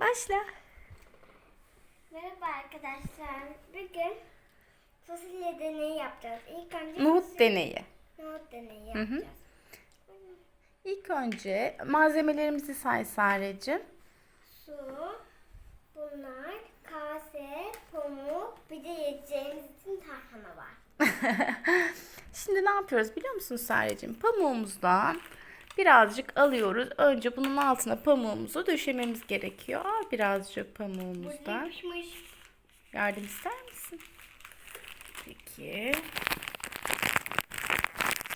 Başla. Merhaba arkadaşlar. Bugün fasulye deneyi yapacağız. İlk önce Nohut fasulye- deneyi. Nohut deneyi hı. yapacağız. İlk önce malzemelerimizi say Sare'cim. Su, bunlar, kase, pamuk, bir de yiyeceğimiz için tarhana var. Şimdi ne yapıyoruz biliyor musun Sare'cim? Pamuğumuzdan birazcık alıyoruz. Önce bunun altına pamuğumuzu döşememiz gerekiyor. Al birazcık pamuğumuzdan. Yardım ister misin? Peki.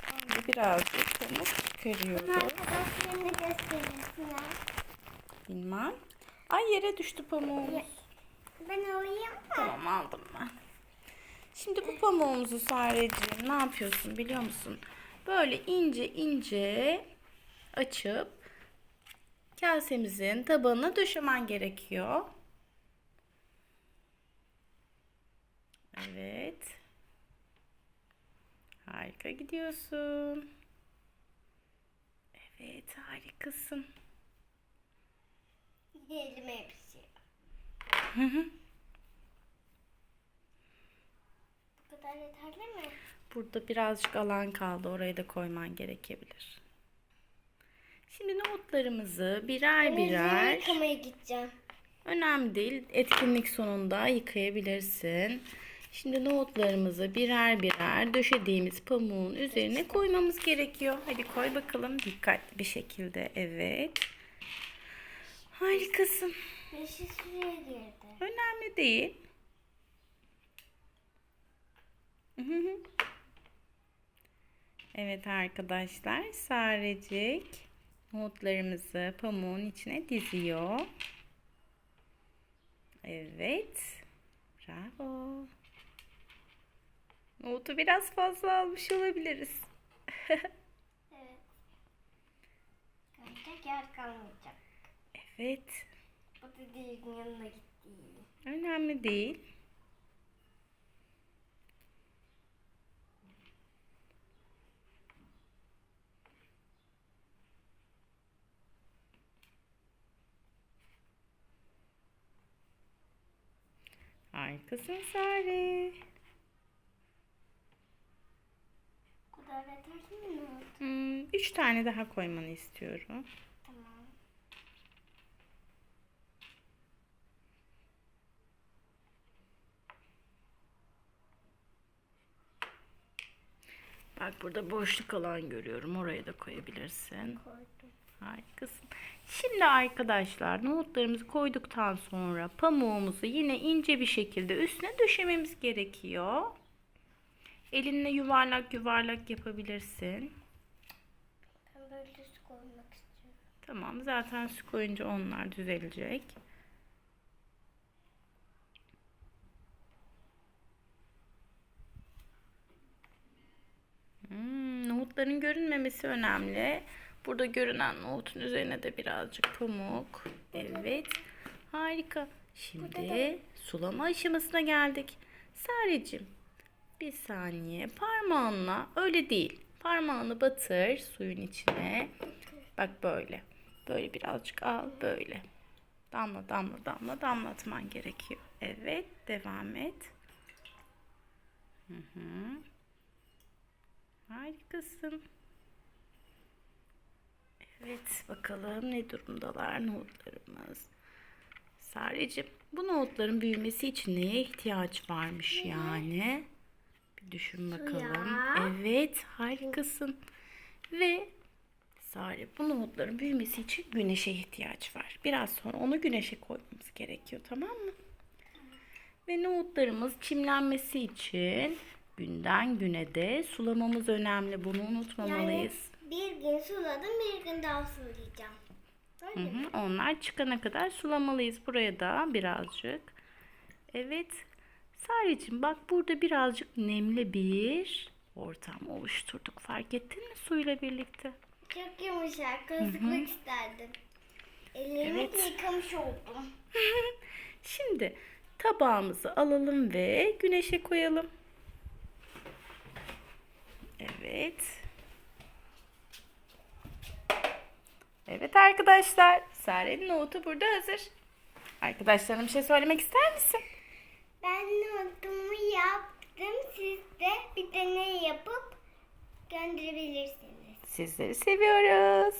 Şimdi birazcık pamuk çıkarıyoruz. Bilmem. Ay yere düştü pamuğumuz. Ben alayım mı? Tamam aldım ben. Şimdi bu pamuğumuzu Sareciğim ne yapıyorsun biliyor musun? Böyle ince ince açıp kasemizin tabanına döşemen gerekiyor. Evet. Harika gidiyorsun. Evet harikasın. Elime yapışıyor. Bu kadar yeterli mi? Burada birazcık alan kaldı. Oraya da koyman gerekebilir. Şimdi nohutlarımızı birer Ben birer yıkamaya gideceğim. önemli değil. Etkinlik sonunda yıkayabilirsin. Şimdi nohutlarımızı birer birer döşediğimiz pamuğun üzerine koymamız gerekiyor. Hadi koy bakalım dikkatli bir şekilde. Evet. Harikasın. Yeşil suya girdi. Önemli değil. Evet arkadaşlar, Sarecik nohutlarımızı pamuğun içine diziyor. Evet. Bravo. Nohutu biraz fazla almış olabiliriz. Evet. Kalacak yer kalmayacak. Evet. Bu dediğin yanına gitti. Önemli değil. Harikasın Sare. Bu kadar yeterli mi? Hmm, üç tane daha koymanı istiyorum. Tamam. Bak burada boşluk alan görüyorum. Oraya da koyabilirsin. Koydum. Harikasın. Şimdi arkadaşlar nohutlarımızı koyduktan sonra pamuğumuzu yine ince bir şekilde üstüne döşememiz gerekiyor. Elinle yuvarlak yuvarlak yapabilirsin. Ben böyle su koymak istiyorum. Tamam zaten su koyunca onlar düzelecek. Nohutların görünmemesi önemli. Burada görünen nohutun üzerine de birazcık pamuk. Evet. Harika. Şimdi sulama aşamasına geldik. Sarecim bir saniye parmağınla öyle değil. Parmağını batır suyun içine. Bak böyle. Böyle birazcık al böyle. Damla damla damla damlatman gerekiyor. Evet devam et. Hı hı. Harikasın. Evet bakalım ne durumdalar nohutlarımız. Sarecim bu nohutların büyümesi için neye ihtiyaç varmış yani? Bir düşün bakalım. Evet harikasın. Ve Sare bu nohutların büyümesi için güneşe ihtiyaç var. Biraz sonra onu güneşe koymamız gerekiyor tamam mı? Ve nohutlarımız çimlenmesi için günden güne de sulamamız önemli. Bunu unutmamalıyız. bir gün suladım bir gün daha sulayacağım. Hı hı, Onlar çıkana kadar sulamalıyız. Buraya da birazcık. Evet. Sarıcığım bak burada birazcık nemli bir ortam oluşturduk. Fark ettin mi suyla birlikte? Çok yumuşak. Kazıklık isterdim. Ellerimi Evet. yıkamış oldum. Şimdi tabağımızı alalım ve güneşe koyalım. Evet. Evet arkadaşlar. Sare'nin nohutu burada hazır. Arkadaşlarına bir şey söylemek ister misin? Ben notumu yaptım. Siz de bir deney yapıp gönderebilirsiniz. Sizleri seviyoruz.